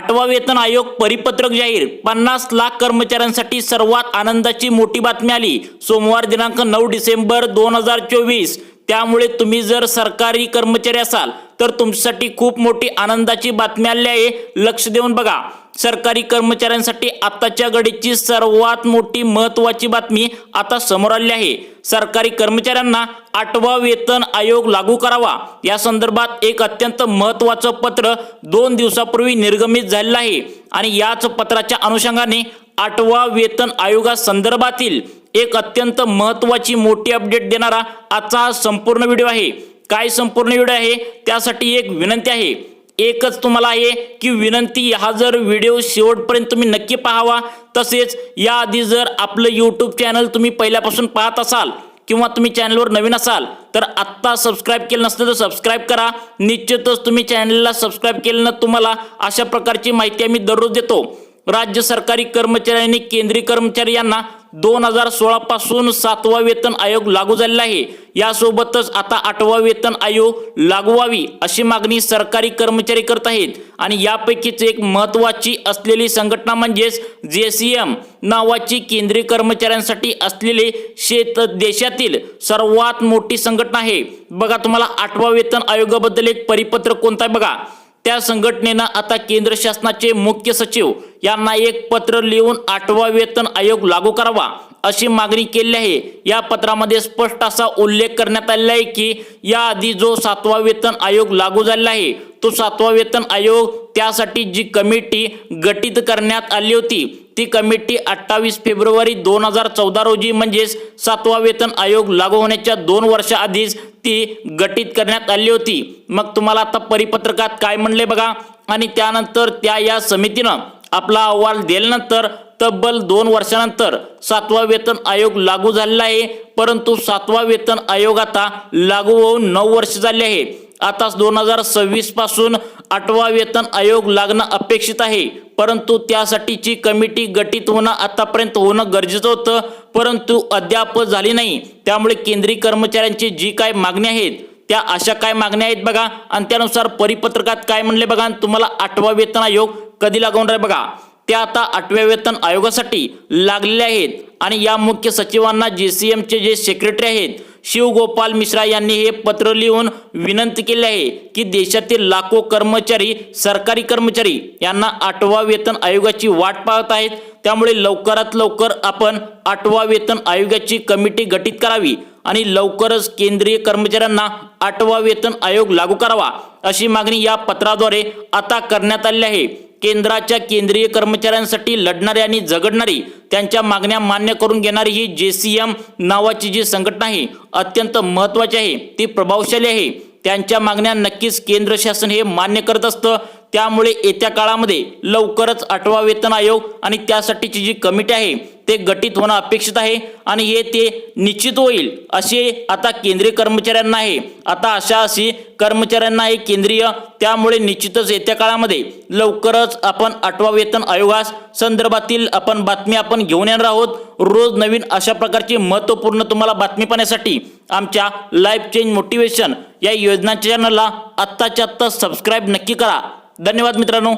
आठवा वेतन आयोग परिपत्रक जाहीर. पन्नास लाख कर्मचाऱ्यांसाठी सर्वात आनंदाची मोठी बातमी आली. सोमवार दिनांक नऊ डिसेंबर दोन हजार चोवीस. त्यामुळे तुम्ही जर सरकारी कर्मचारी असाल तर तुमच्यासाठी खूप मोठी आनंदाची बातमी आली आहे. लक्ष देऊन बघा. सरकारी कर्मचाऱ्यांसाठी आताच्या घडीची सर्वात मोठी महत्वाची बातमी आता समोर आली आहे. सरकारी कर्मचाऱ्यांना आठवा वेतन आयोग लागू करावा. या संदर्भात एक अत्यंत महत्वाचं पत्र दोन दिवसापूर्वी निर्गमित झालेलं आहे आणि याच पत्राच्या अनुषंगाने आठवा वेतन आयोगासंदर्भातील एक अत्यंत महत्वाची मोठी अपडेट देणारा आजचा हा संपूर्ण व्हिडिओ आहे. काय संपूर्ण व्हिडिओ आहे? त्यासाठी एक विनंती आहे. एकच तुम्हाला आहे की विनंती हा जर व्हिडिओ शेवटपर्यंत तुम्ही नक्की पाहावा. तसेच याआधी जर आपलं यूट्यूब चॅनल तुम्ही पहिल्यापासून पाहत असाल किंवा तुम्ही चॅनलवर नवीन असाल तर आत्ता सबस्क्राईब केलं नसतं तर सबस्क्राईब करा. निश्चितच तुम्ही चॅनलला सबस्क्राईब केलं ना तुम्हाला अशा प्रकारची माहिती आम्ही दररोज देतो. राज्य सरकारी कर्मचारी आणि केंद्रीय कर्मचारी यांना दोन हजार सोळा पासून सातवा वेतन आयोग लागू झालेला आहे. यासोबतच आता आठवा वेतन आयोग लागू व्हावी अशी मागणी सरकारी कर्मचारी करत आहेत. आणि यापैकीच एक महत्वाची असलेली संघटना म्हणजेच जे सी एम नावाची केंद्रीय कर्मचाऱ्यांसाठी असलेली शेत देशातील सर्वात मोठी संघटना आहे. बघा तुम्हाला आठवा वेतन आयोगाबद्दल एक परिपत्र कोणता आहे बघा. त्या संघटनेनं आता केंद्र शासनाचे मुख्य सचिव यांना एक पत्र लिहून आठवा वेतन आयोग लागू करावा. अशी मागणी केली आहे. या पत्रामध्ये स्पष्ट असा उल्लेख करण्यात आलेला आहे की याआधी जो सातवा वेतन आयोग लागू झालेला आहे तो सातवा वेतन आयोग त्यासाठी जी कमिटी गठीत करण्यात आली होती ती कमिटी अठ्ठावीस फेब्रुवारी दोन हजार चौदा रोजी म्हणजेच सातवा वेतन आयोग लागू होण्याच्या दोन वर्षाआधीच ती गठीत करण्यात आली होती. मग तुम्हाला आता परिपत्रकात काय म्हणले बघा? आणि त्यानंतर त्या या समितीनं आपला अहवाल दिल्यानंतर तब्बल दोन वर्षानंतर सातवा वेतन आयोग लागू झालेला आहे. परंतु सातवा वेतन आयोग आता लागू होऊन नऊ वर्ष झाले आहे. आताच दोन हजार सव्वीसपासून आठवा वेतन आयोग लागणं अपेक्षित आहे. परंतु त्यासाठीची कमिटी गठीत होणं आतापर्यंत होणं गरजेचं होतं. परंतु अद्याप झाली नाही. त्यामुळे केंद्रीय कर्मचाऱ्यांची जी काय मागणी आहेत त्या अशा काय मागण्या आहेत बघा. आणि त्यानुसार परिपत्रकात काय म्हणले बघा. तुम्हाला आठवा वेतन आयोग कधी लागवणार आहे बघा. त्या आता आठव्या वेतन आयोगासाठी लागलेले आहेत. आणि या मुख्य सचिवांना जे सी एमचे जे सेक्रेटरी आहेत शिवगोपाल मिश्रा यांनी हे पत्र लिहून विनंती केली आहे की देशातील लाखो कर्मचारी सरकारी कर्मचारी यांना आठवा वेतन आयोगाची वाट पाहत आहेत. त्यामुळे लवकरात लवकर आपण आठवा वेतन आयोगाची कमिटी गठीत करावी आणि लवकरच केंद्रीय कर्मचाऱ्यांना आठवा वेतन आयोग लागू करावा अशी मागणी या पत्राद्वारे आता करण्यात आली आहे. केंद्राच्या केंद्रीय कर्मचाऱ्यांसाठी लढणारी आणि झगडणारी त्यांच्या मागण्या मान्य करून घेणारी ही जे सी एम नावाची जी संघटना आहे अत्यंत महत्वाची आहे. ती प्रभावशाली आहे. त्यांच्या मागण्या नक्कीच केंद्र शासन हे मान्य करत असतं. त्यामुळे येत्या काळामध्ये लवकरच आठवा वेतन आयोग आणि त्यासाठीची जी कमिटी आहे ते गठीत होणं अपेक्षित आहे आणि हे ते निश्चित होईल असे आता केंद्रीय कर्मचाऱ्यांना आहे. आता अशा अशी कर्मचाऱ्यांना आहे केंद्रीय त्यामुळे निश्चितच येत्या काळामध्ये लवकरच आपण आठवा वेतन आयोगास संदर्भातील आपण बातमी आपण घेऊन येणार आहोत. रोज नवीन अशा प्रकारची महत्त्वपूर्ण तुम्हाला बातमी पाहण्यासाठी आमच्या लाईफ चेंज मोटिवेशन या योजनाच्या चॅनलला आत्ताच्या आत्ता सबस्क्राईब नक्की करा. धन्यवाद मित्रांनो.